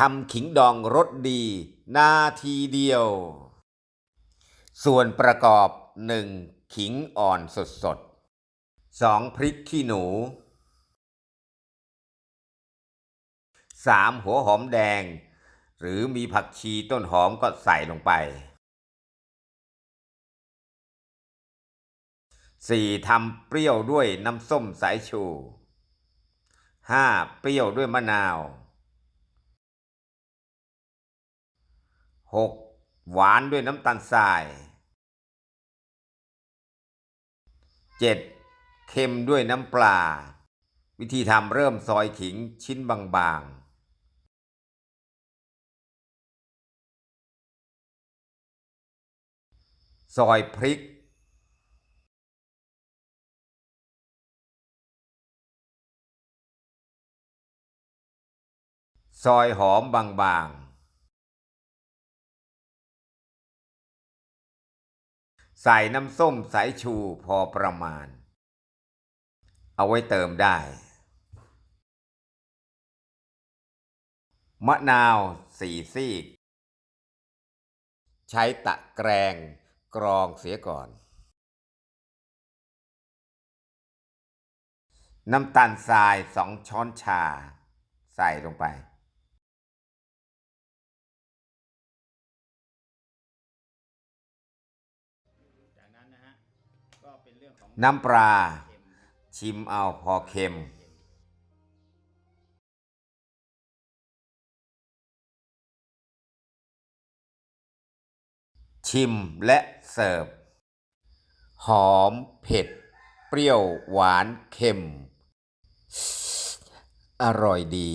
ทำขิงดองรสดี นาทีเดียว ส่วนประกอบ 1. ขิงอ่อนสดสดๆ 2. พริกขี้หนู 3. หัวหอมแดง หรือมีผักชีต้นหอมก็ใส่ลงไป 4. ทำเปรี้ยวด้วยน้ำส้มสายชู 5. เปรี้ยวด้วยมะนาว 6. หวานด้วยน้ำตาลทราย 7. เค็มด้วยน้ำปลา วิธีทำเริ่มซอยขิงชิ้นบางๆซอยพริก ซอยหอมบางๆ ใส่น้ำส้มสายชูพอประมาณ เอาไว้เติมได้ มะนาวสี่ซีก ใช้ตะแกรงกรองเสียก่อน น้ำตาลทรายสองช้อนชา ใส่ลงไป น้ำปลา ชิมเอาพอเค็มชิมและเสิร์ฟ หอมเผ็ด เปรี้ยวหวานเค็ม อร่อยดี